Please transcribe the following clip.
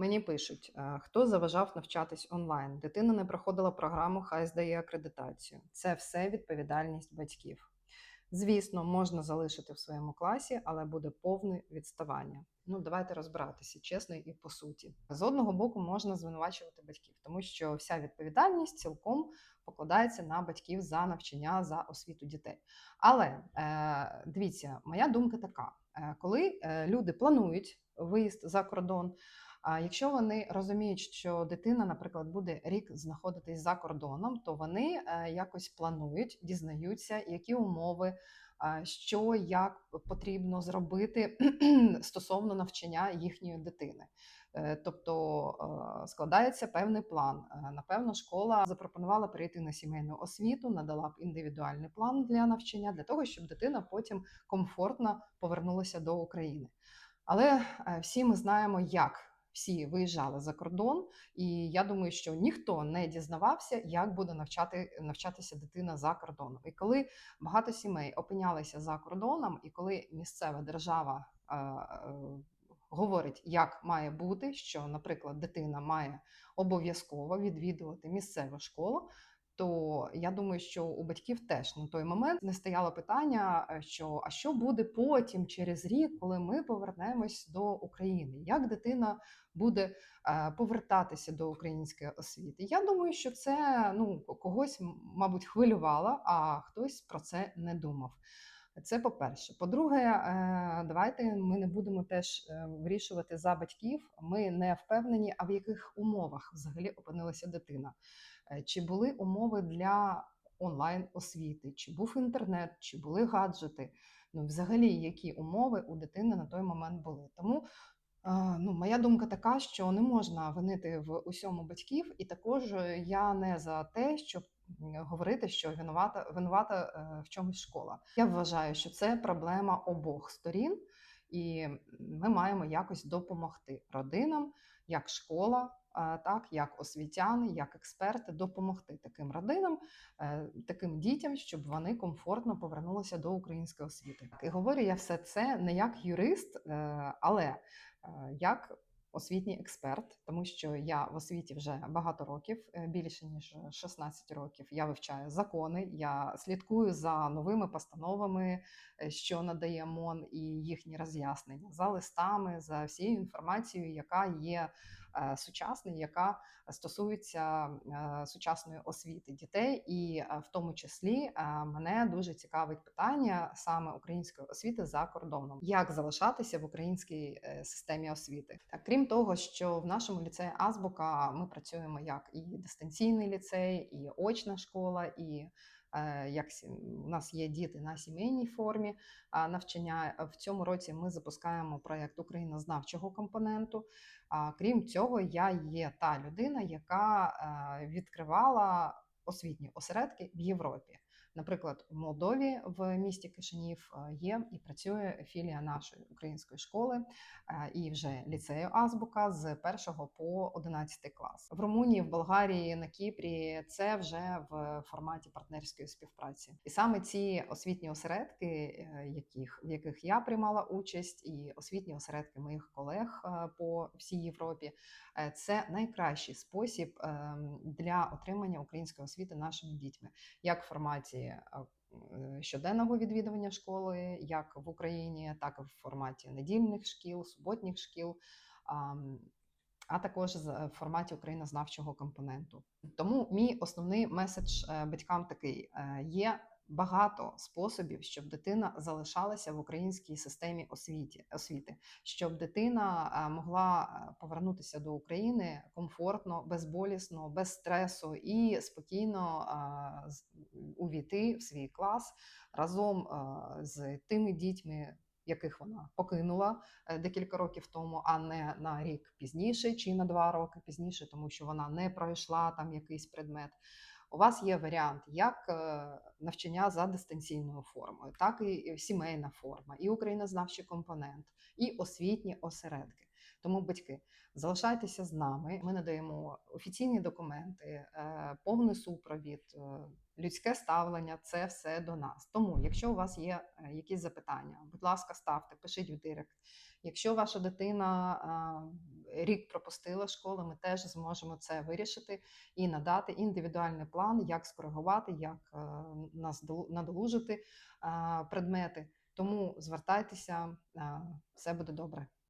Мені пишуть, е, хто заважав навчатись онлайн. Дитина не проходила програму, хай здає акредитацію. Це все відповідальність батьків. Звісно, можна залишити в своєму класі, але буде повне відставання. Ну, давайте розбиратися чесно і по суті. З одного боку, можна звинувачувати батьків, тому що вся відповідальність цілком покладається на батьків за навчання за освіту дітей. Але е, дивіться, моя думка така: е, коли е, люди планують виїзд за кордон. А якщо вони розуміють, що дитина, наприклад, буде рік знаходитись за кордоном, то вони е, якось планують, дізнаються, які умови, що як потрібно зробити стосовно навчання їхньої дитини. Е, Тобто е, складається певний план. Напевно, школа запропонувала перейти на сімейну освіту, надала б індивідуальний план для навчання, для того, щоб дитина потім комфортно повернулася до України. Але всі ми знаємо, як всі виїжджали за кордон, і я думаю, що ніхто не дізнавався, як буде навчати навчатися дитина за кордоном. І коли багато сімей опинялися за кордоном, і коли місцева держава е, е, говорить, як має бути, що, наприклад, дитина має обов'язково відвідувати місцеву школу. То я думаю, що у батьків теж на той момент не стояло питання, е, що а що буде потім через рік, коли ми повернемось до України? Як дитина буде е, повертатися до української освіти? Я думаю, що це ну когось, мабуть, хвилювало, а хтось про це не думав. Це по-перше. По-друге, е, давайте ми не будемо теж е, вирішувати за батьків. Ми не впевнені, а в яких умовах взагалі опинилася дитина. Е, Чи були умови для онлайн освіти, чи був інтернет, чи були гаджети. Ну, взагалі, які умови у дитини на той момент були. Тому ну, моя думка така, що не можна винити в усьому батьків, і також я не за те, щоб говорити, що винувата винувата е, в чомусь школа. Я вважаю, що це проблема обох сторін, і ми маємо якось допомогти родинам, як школа, так як освітяни, як експерти, допомогти таким родинам, е, таким дітям, щоб вони комфортно повернулися до української освіти. І говорю я все це не як юрист, е, але е, як освітній експерт, тому що я в освіті вже багато років, е, більше ніж 16 років. Я вивчаю закони, я слідкую за новими постановами, е, що надає МОН і їхні роз'яснення, за листами, за всією інформацією, яка є е, сучасною, яка стосується е, сучасної освіти дітей, і е, в тому числі мене дуже цікавить питання саме української освіти за кордоном, як залишатися в українській системі освіти. Крім того, що в нашому ліцеї Азбука ми працюємо як і дистанційний ліцей, і очна школа, і як у нас є діти на сімейній формі навчання. В цьому році ми запускаємо проєкт українознавчого компоненту. Крім цього, я є та людина, яка е, відкривала освітні осередки в Європі. Наприклад, в Молдові в місті Кишинів е, є і працює філія нашої української школи е, і вже ліцею Азбука з 1 по 11 клас. В Румунії, в Болгарії, на Кіпрі це вже в форматі партнерської співпраці. І саме ці освітні осередки, е, яких в яких я приймала участь, і освітні осередки моїх колег е, по всій Європі, е, це найкращий спосіб ем, для отримання української освіти нашими дітьми, як в форматі е, е, щоденного відвідування школи, як в Україні, так і в форматі недільних шкіл, суботніх шкіл. А також е, в форматі українознавчого компоненту. Тому мій основний меседж е, батькам такий: є багато способів, щоб дитина залишалася в українській системі освіті, освіти, щоб дитина е, могла е, повернутися до України комфортно, безболісно, без стресу і спокійно е, увійти в свій клас разом з тими дітьми. Яких вона покинула декілька років тому, а не на рік пізніше чи на два роки пізніше, тому що вона не пройшла там якийсь предмет. У вас є варіант як е, навчання за дистанційною формою, так і сімейна форма, і українознавчий компонент, і освітні осередки. Тому, батьки, залишайтеся з нами. Ми надаємо офіційні документи, е, повний супровід, е, людське ставлення це все до нас. Тому, якщо у вас є е, якісь запитання, будь ласка, ставте, пишіть в директ. Якщо ваша дитина рік пропустила школу, ми теж зможемо це вирішити і надати індивідуальний план, як скоригувати, як наздол- надолужити предмети. Тому звертайтеся, все буде добре.